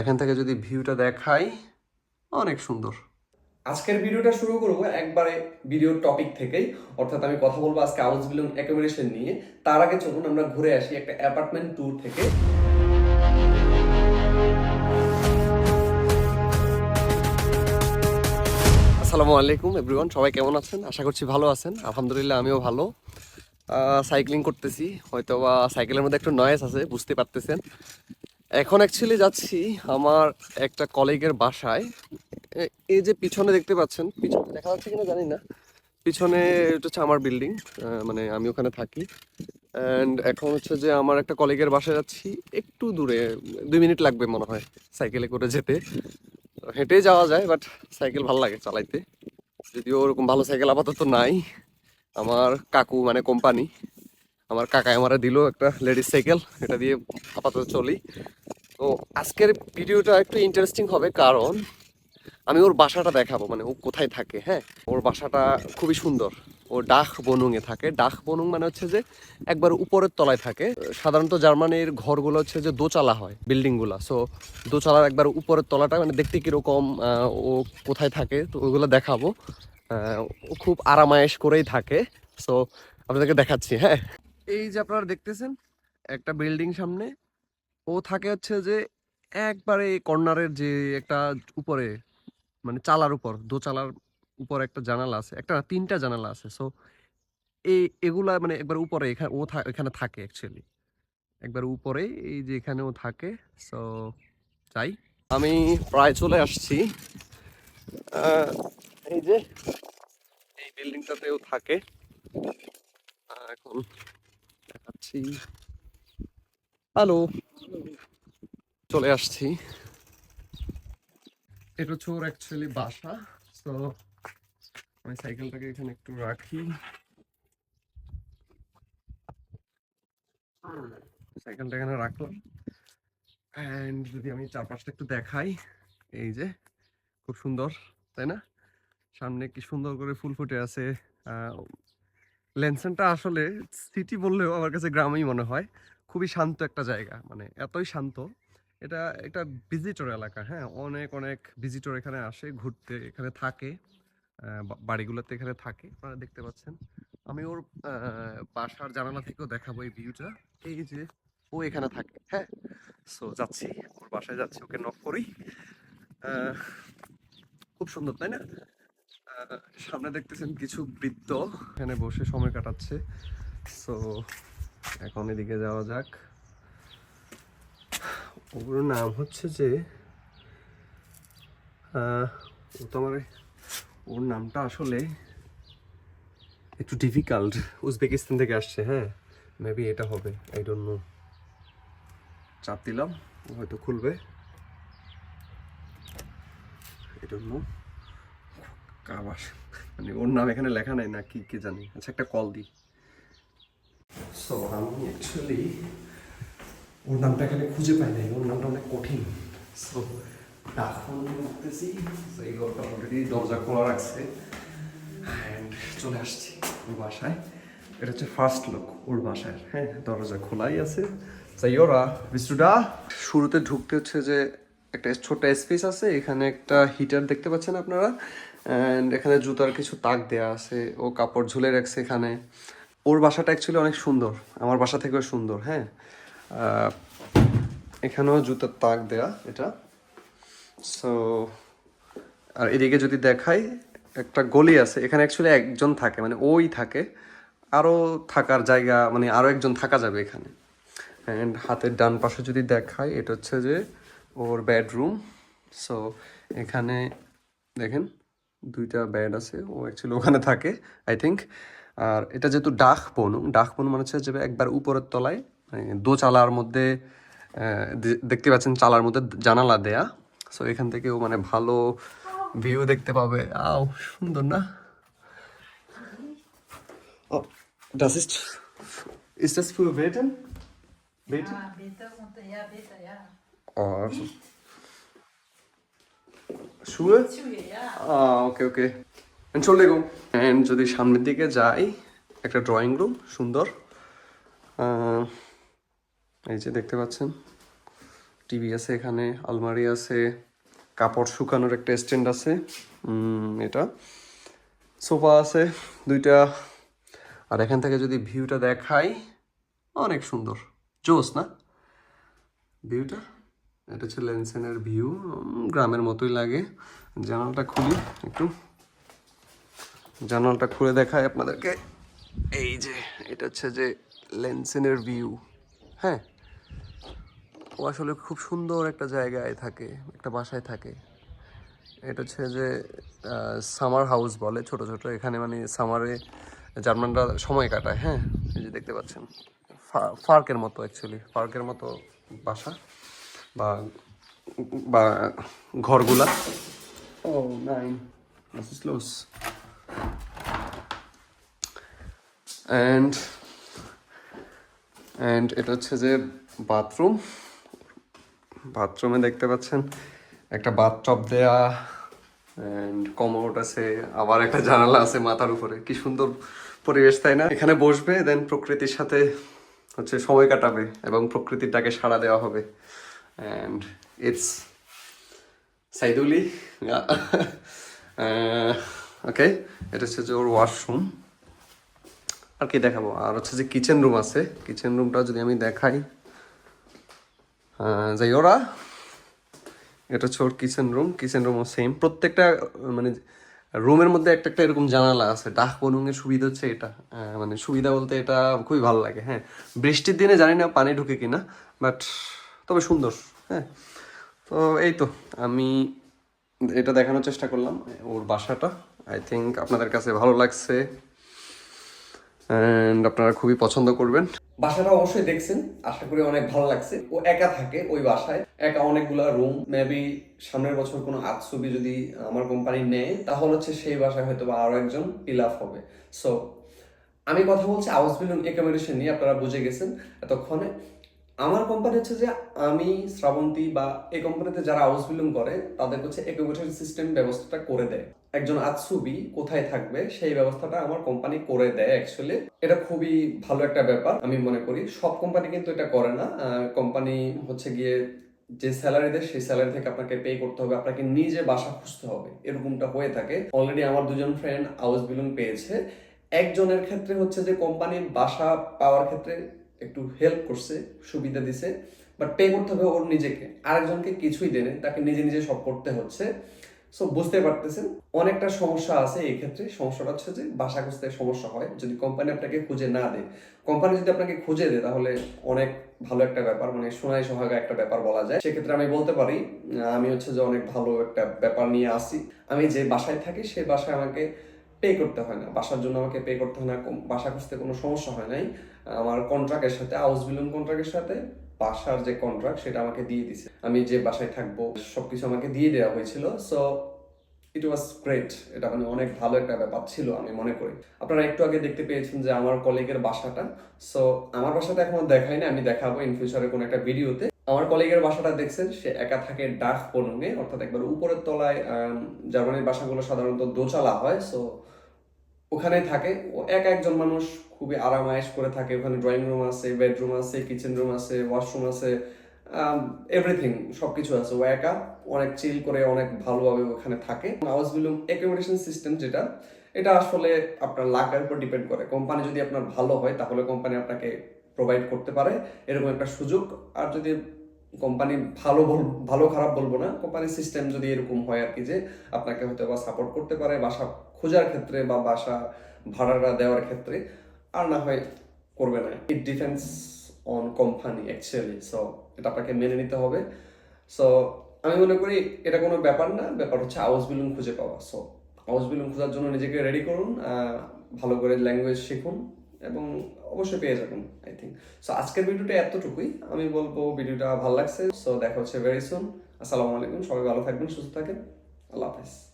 এখান থেকে যদি ভিউটা দেখাই, অনেক সুন্দর। আজকের ভিডিওটা শুরু করব একবারে ভিডিওর টপিক থেকেই। অর্থাৎ আমি কথা বলব আজকে হাউস বিলং অ্যাকোমোডেশন নিয়ে। তার আগে চলুন আমরা ঘুরে আসি একটা অ্যাপার্টমেন্ট ট্যুর থেকে। আসসালামু আলাইকুম এভরিওয়ান সবাই কেমন আছেন? আশা করছি ভালো আছেন। আলহামদুলিল্লাহ, আমিও ভালো। সাইক্লিং করতেছি। হয়তো বা সাইকেলের মধ্যে একটু নয়েস আছে, বুঝতে পারতেছেন। এখন অ্যাকচুয়ালি যাচ্ছি আমার একটা কলিগের বাসায়। এই যে পিছনে দেখতে পাচ্ছেন, পিছনে দেখা যাচ্ছে কিনা জানি না। পিছনে হচ্ছে আমার বিল্ডিং মানে আমি ওখানে থাকি। অ্যান্ড এখন হচ্ছে যে আমার একটা কলিগের বাসায় যাচ্ছি, একটু দূরে, দুই মিনিট লাগবে মনে হয় সাইকেলে করে যেতে। হেঁটে যাওয়া যায় বাট সাইকেল ভালো লাগে চালাইতে। যদিও ওরকম ভালো সাইকেল আপাতত নাই। আমার কাকু মানে কোম্পানি আমার কাকাই আমারে দিল একটা লেডিস সাইকেল, এটা দিয়ে আপাতত চলি। তো আজকের ভিডিওটা একটু ইন্টারেস্টিং হবে কারণ আমি ওর বাসাটা দেখাবো মানে ও কোথায় থাকে হ্যাঁ? ওর বাসাটা খুবই সুন্দর। ও ডাক বনুঙে থাকে। ডাক বনুং মানে হচ্ছে যে একবার উপরের তলায় থাকে। সাধারণত জার্মানির ঘরগুলো হচ্ছে যে দোচালা হয়, বিল্ডিংগুলো। সো দোচালার একবার উপরের তলাটা মানে দেখতে কীরকম ও কোথায় থাকে, তো ওগুলো দেখাবো। ও খুব আরামায়েশ করেই থাকে। সো আপনাদেরকে দেখাচ্ছি হ্যাঁ? এই যে আপনারা দেখতেছেন, একটা বিল্ডিং সামনে, ও থাকে হচ্ছে যে একবারে কর্নারের যে একটা উপরে মানে চালার উপর দোচালার উপর একটা জানালা আছে, একটা তিনটা জানালা আছে সো এই এগুলা মানে একবার উপরে এখানে ও এখানে থাকে অ্যাকচুয়ালি একবার উপরে, এই যে এখানে ও থাকে সো যাই। আমি প্রায় চলে আসছি। এই যে, এই বিল্ডিংটাতেও থাকে। এখন দেখাচ্ছি হ্যালো চলে আসছি। এটা ওর অ্যাকচুয়ালি বাসা তো আমি সাইকেলটাকে এখানে একটু রাখি। সাইকেলটা এখানে রাখলাম। অ্যান্ড যদি আমি চারপাশটা একটু দেখাই, এই যে, খুব সুন্দর, তাই না? সামনে কি সুন্দর করে ফুল ফুটে আছে লেনসেনটা আসলে সিটি বললেও আমার কাছে গ্রামেই মনে হয়। খুবই শান্ত একটা জায়গা মানে এতই শান্ত। এটা একটা ভিজিটর এলাকা হ্যাঁ? অনেক অনেক ভিজিটর এখানে আসে, ঘুরতে এখানে থাকে বাড়িগুলোতে এখানে থাকে, আপনারা দেখতে পাচ্ছেন। আমি ওর বাসার জানালা থেকেও দেখাবো এই ভিউটা এই যে ও এখানে থাকে হ্যাঁ? সো যাচ্ছি, ওর বাসায় যাচ্ছি, ওকে নক করি। খুব সুন্দর, তাই না? সামনে দেখতেছেন কিছু বৃত্ত। এখানে বসে সময় কাটাচ্ছে। সো এখন এদিকে যাওয়া যাক। ওর নাম হচ্ছে যে ও তো আমার ওর নামটা আসলে একটু ডিফিকাল্ট উজবেকিস্তান থেকে আসছে হ্যাঁ? মেবি এটা হবে আই ডোন্ট নো চাপ দিলাম হয়তো খুলবে। আই ডোন্ট নো কাবার মানে ওর নাম এখানে লেখা নাই না কি কি জানি। আচ্ছা একটা কল দিই। সো আমি অ্যাকচুয়ালি ওর নামটা এখানে খুঁজে পাই নাই। ওর নামটা অনেক কঠিন। সো এখন করতেছি এই ঘরটা অলরেডি দরজা খোলা রাখছে। অ্যান্ড চলে আসছি ওর বাসায়। এটা হচ্ছে ফার্স্ট লোক ওর বাসায়। হ্যাঁ দরজা খোলাই আছে। তাই ওরা শুরুতে ঢুকতে হচ্ছে যে একটা ছোট স্পেস আছে। এখানে একটা হিটার দেখতে পাচ্ছেন আপনারা। অ্যান্ড এখানে জুতার কিছু তাক দেয়া আছে, ও কাপড় ঝুলে রাখছে এখানে। ওর বাসাটা অ্যাকচুয়ালি অনেক সুন্দর, আমার বাসা থেকেও সুন্দর হ্যাঁ। এখানেও জুতার তাক দেয়া, এটা। সো আর এদিকে যদি দেখাই, একটা গলি আছে, এখানে অ্যাকচুয়ালি একজন থাকে মানে ওই থাকে। আরও থাকার জায়গা মানে আরও একজন থাকা যাবে এখানে। অ্যান্ড হাতের ডান পাশে যদি দেখাই, এটা হচ্ছে যে ওর বেডরুম সো এখানে, দেখেন দুইটা ব্যান্ড আছে ও অ্যাকচুয়ালি ওখানে থাকে আই থিঙ্ক আর এটা যেহেতু ডাক বনু ডাক বনু মানে হচ্ছে যে একবার উপরের তলায় মানে দোচালার মধ্যে দে- দেখতে পাচ্ছেন চালার মধ্যে জানালা দেয়া সো এখান থেকে ও মানে ভালো ভিউ দেখতে পাবে আও সুন্দর না Oh, das ist ist das für Beten? Beten? Ja, bitte und ja, bitte, ja. Oh, also. Schuhe? Ja. Ah, okay okay Entschuldigung. And যদি সামনের দিকে যাই একটা ড্রয়িং রুম সুন্দর। এই যে দেখতে পাচ্ছেন টিভি আছে এখানে আলমারি আছে কাপড় শুকানোর একটা স্ট্যান্ড আছে। এটা। সোফা আছে দুইটা। আর এখান থেকে যদি ভিউটা দেখাই অনেক সুন্দর। জোস না? ভিউটা এটা হচ্ছে লেন্সেনের ভিউ গ্রামের মতোই লাগে। জানালাটা খুলি, একটু। জানালটা খুলে দেখায় আপনাদেরকে। এই যে, এটা হচ্ছে যে লেন্সেনের ভিউ। হ্যাঁ? ও আসলে খুব সুন্দর একটা জায়গায় থাকে, একটা বাসায় থাকে। এটা হচ্ছে যে সামার হাউস বলে ছোট ছোট। এখানে মানে সামারে জার্মানরা সময় কাটায় হ্যাঁ? এই যে দেখতে পাচ্ছেন। পার্কের মতো অ্যাকচুয়ালি পার্কের মতো বাসা। বা বা ঘরগুলা? ও nine this is close and and এটা হচ্ছে যে বাথরুম বাথরুমে দেখতে পাচ্ছেন একটা বাথটব দেয়া অ্যান্ড কমোড আছে আবার একটা জানালা আছে মাথার উপরে। কি সুন্দর পরিবেশ তাই না? এখানে বসবে দেন প্রকৃতির সাথে হচ্ছে সময় কাটাবে এবং প্রকৃতির ডাকে সাড়া দেওয়া হবে। অ্যান্ড ইটস সাইদুলি ওকে এটা হচ্ছে যে ওর ওয়াশরুম আর কি দেখাবো? আর হচ্ছে যে কিচেন রুম আছে। কিচেন রুমটা যদি আমি দেখাই। যাই ওরা। এটা হচ্ছে ওর কিচেন রুম কিচেন রুমও সেম প্রত্যেকটা মানে রুমের মধ্যে একটা একটা এরকম জানালা আছে। ডাক বনুঙের সুবিধা হচ্ছে এটা। মানে সুবিধা বলতে এটা খুবই ভালো লাগে। হ্যাঁ। বৃষ্টির দিনে জানি না পানি ঢুকে কিনা বাট তবে সুন্দর হ্যাঁ। তো এই তো, আমি এটা দেখানোর চেষ্টা করলাম, ওর বাসাটা। আই থিঙ্ক আপনাদের কাছে ভালো লাগছে অ্যান্ড আপনারা খুবই পছন্দ করবেন। বাসাটা অবশ্যই দেখছেন, আশা করি অনেক ভালো লাগছে। ও একা থাকে ওই বাসায়, একা অনেকগুলা রুম মেবি সামনের বছর কোনো আর্ট ছবি যদি আমার কোম্পানি নেয়, তাহলে হচ্ছে সেই বাসায় হয়তো বা আরও একজন ফিল হবে। সো আমি কথা বলছি আউস বিলুন একামিনেশন নিয়ে, আপনারা বুঝে গেছেন এতক্ষণে। আমার কোম্পানি হচ্ছে যে আমি, শ্রাবন্তী বা এই কোম্পানিতে যারা হাউস বিলং করে, তাদের হচ্ছে একুমেশন সিস্টেম ব্যবস্থাটা করে দেয়। একজন আতসুবি কোথায় থাকবে, সেই ব্যবস্থাটা আমার কোম্পানি করে দেয় অ্যাকচুয়ালি এটা খুবই ভালো একটা ব্যাপার, আমি মনে করি। সব কোম্পানি কিন্তু এটা করে না। কোম্পানি হচ্ছে গিয়ে যে স্যালারি দেয়, সেই স্যালারি থেকে আপনাকে পে করতে হবে। আপনাকে নিজে বাসা খুঁজতে হবে। এরকমটা হয়ে থাকে। অলরেডি আমার দুজন ফ্রেন্ড হাউস বিলং পেয়েছে। একজনের ক্ষেত্রে হচ্ছে যে কোম্পানির বাসা পাওয়ার ক্ষেত্রে একটু হেল্প করছে, সুবিধা দিছে বাট পে করতে হবে ওর নিজেকে। আরেকজনকে কিছুই দেনে তাকে নিজে নিজে সব করতে হচ্ছে। সো বুঝতে পারতেছেন, অনেকটা সমস্যা আছে এই ক্ষেত্রে। সমস্যাটা হচ্ছে যে বাসা খুঁজতে সমস্যা হয়। যদি কোম্পানি আপনাকে খুঁজে না দেয় কোম্পানি যদি আপনাকে খুঁজে দেয়, তাহলে অনেক ভালো একটা ব্যাপার মানে সোনাই সোহাগা একটা ব্যাপার বলা যায়। সেক্ষেত্রে আমি বলতে পারি আমি হচ্ছে যে অনেক ভালো একটা ব্যাপার নিয়ে আসি। আমি যে বাসায় থাকি সেই বাসায় আমাকে পে করতে হয় না। বাসার জন্য আমাকে পে করতে হয় না। বাসা খুঁজতে কোনো সমস্যা হয় নাই। আমার কন্ট্রাক্টের সাথে হাউস বিলন কন্ট্রাক্টের সাথে বাসার যে কন্ট্রাক্ট সেটা আমাকে দিয়ে দিছে। আমি যে বাসায় থাকব, সবকিছু আমাকে দিয়ে দেওয়া হয়েছিল। সো ইট ওয়াজ গ্রেট এটা মানে অনেক ভালো একটা ব্যাপার ছিল, আমি মনে করি। আপনারা একটু আগে দেখতে পেয়েছেন যে আমার কলিগের বাসাটা। সো আমার বাসাটা এখন দেখাই না আমি দেখাবো ইন ফিউচারে কোনো একটা ভিডিওতে আমার কলিগের বাসাটা দেখছেন, সে একা থাকে ডাক পনুঙে অর্থাৎ একবার উপরের তলায় জার্মানির বাসাগুলো সাধারণত দোচালা হয়। সো ওখানে থাকে। ও এক একজন মানুষ খুবই আরামায়েশ করে থাকে। ওখানে ড্রয়িং রুম আছে বেডরুম আছে কিচেন রুম আছে ওয়াশরুম আছে এভরিথিং সবকিছু আছে। ও একা, অনেক চিল করে, অনেক ভালোভাবে ওখানে থাকে। হাউস বিলুম অ্যাকোমোডেশন সিস্টেম যেটা, এটা আসলে আপনার লাকের উপর ডিপেন্ড করে। কোম্পানি যদি আপনার ভালো হয়, তাহলে কোম্পানি আপনাকে প্রোভাইড করতে পারে। এরকম একটা সুযোগ। আর যদি কোম্পানি ভালো ভালো খারাপ বলব না। কোম্পানির সিস্টেম যদি এরকম হয় আর কি যে আপনাকে হয়তো বা সাপোর্ট করতে পারে বাসা খোঁজার ক্ষেত্রে বা বাসা ভাড়াটা দেওয়ার ক্ষেত্রে, আর না হয় করবে না। It depends on company actually so এটা আপনাকে মেনে নিতে হবে। সো আমি মনে করি এটা কোনো ব্যাপার না, ব্যাপার হচ্ছে আউস বিলুন খুঁজে পাওয়া। সো আউস বিলুন খোঁজার জন্য নিজেকে রেডি করুন ভালো করে ল্যাঙ্গুয়েজ শিখুন। এবং অবশ্যই পেয়ে যাবেন আই থিঙ্ক সো আজকের ভিডিওটা এতটুকুই। আমি বলব ভিডিওটা ভালো লাগছে। সো দেখা হচ্ছে ভেরি সুন আসসালামু আলাইকুম। সবাই ভালো থাকবেন, সুস্থ থাকেন। আল্লাহ হাফেজ।